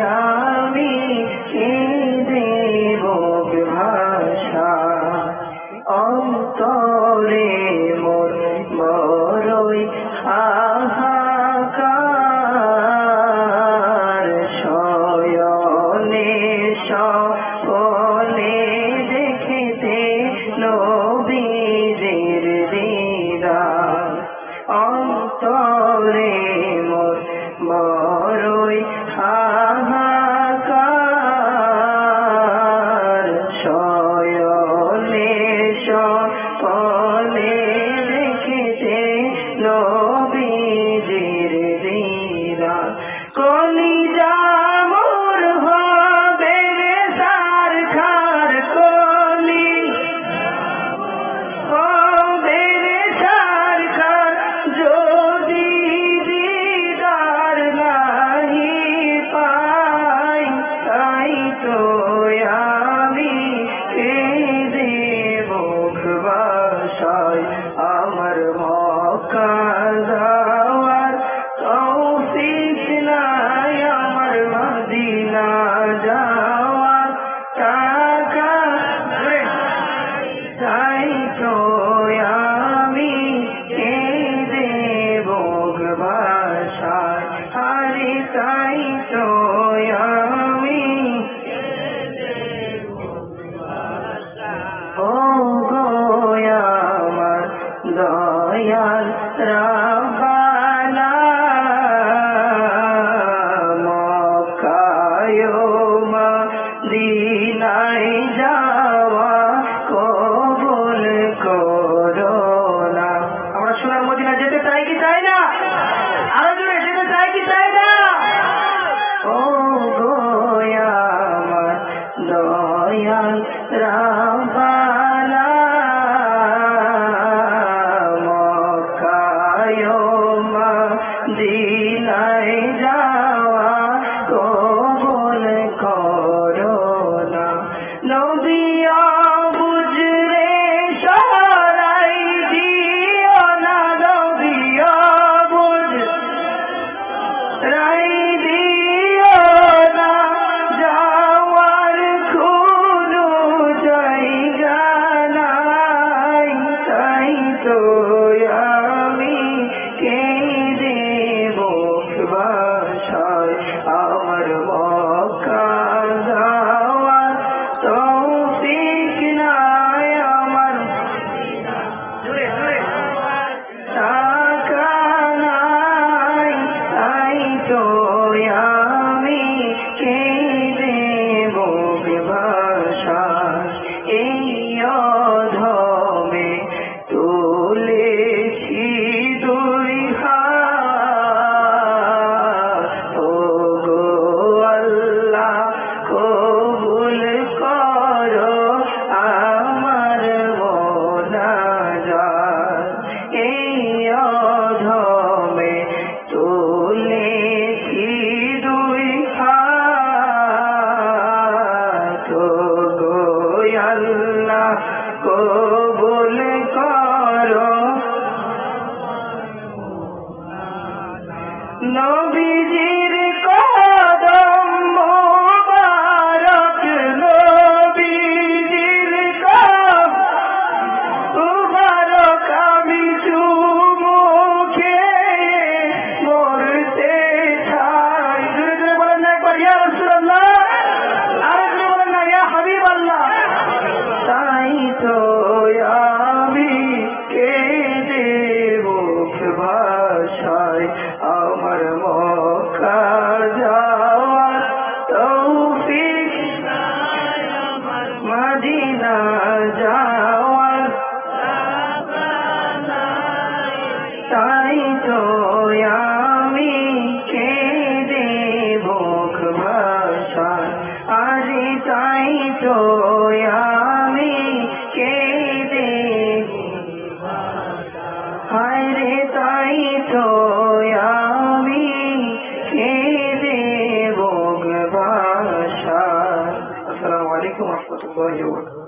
আমি دينا Nobody. তো আমি খেদে ভোগ ভাষায় আজ তাই তো আমি খেদে হায় রে তাই তো আমি খেদে ভোগ ভাষায় আসসালামু আলাইকুম রহমতুল্লাহ